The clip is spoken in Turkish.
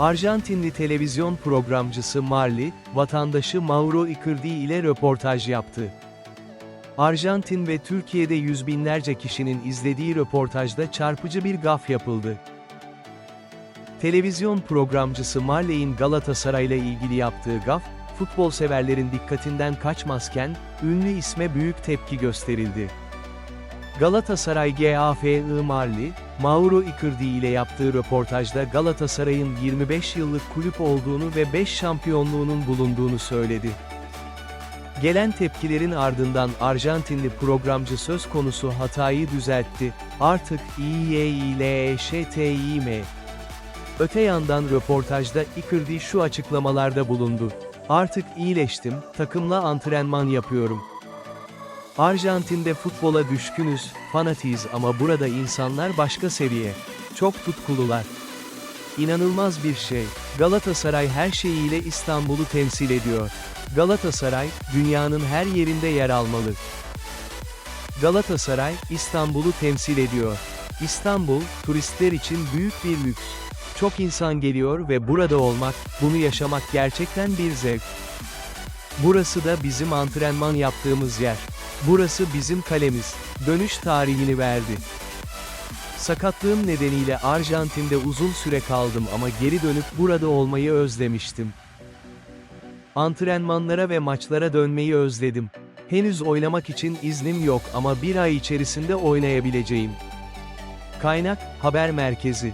Arjantinli televizyon programcısı Marley, vatandaşı Mauro Icardi ile röportaj yaptı. Arjantin ve Türkiye'de yüz binlerce kişinin izlediği röportajda çarpıcı bir gaf yapıldı. Televizyon programcısı Marley'in Galatasaray'la ilgili yaptığı gaf, futbol severlerin dikkatinden kaçmazken, ünlü isme büyük tepki gösterildi. Galatasaray GAFI Marley, Mauro Icardi ile yaptığı röportajda Galatasaray'ın 25 yıllık kulüp olduğunu ve 5 şampiyonluğunun bulunduğunu söyledi. Gelen tepkilerin ardından Arjantinli programcı söz konusu hatayı düzeltti, artık İYİLEŞTİM. Öte yandan röportajda Icardi şu açıklamalarda bulundu. Artık iyileştim, takımla antrenman yapıyorum. Arjantin'de futbola düşkünüz, fanatiyiz ama burada insanlar başka seviye. Çok tutkulular. İnanılmaz bir şey. Galatasaray her şeyiyle İstanbul'u temsil ediyor. Galatasaray, dünyanın her yerinde yer almalı. Galatasaray, İstanbul'u temsil ediyor. İstanbul, turistler için büyük bir lüks. Çok insan geliyor ve burada olmak, bunu yaşamak gerçekten bir zevk. Burası da bizim antrenman yaptığımız yer. Burası bizim kalemiz. Dönüş tarihini verdi. Sakatlığım nedeniyle Arjantin'de uzun süre kaldım ama geri dönüp burada olmayı özlemiştim. Antrenmanlara ve maçlara dönmeyi özledim. Henüz oynamak için iznim yok ama bir ay içerisinde oynayabileceğim. Kaynak, Haber Merkezi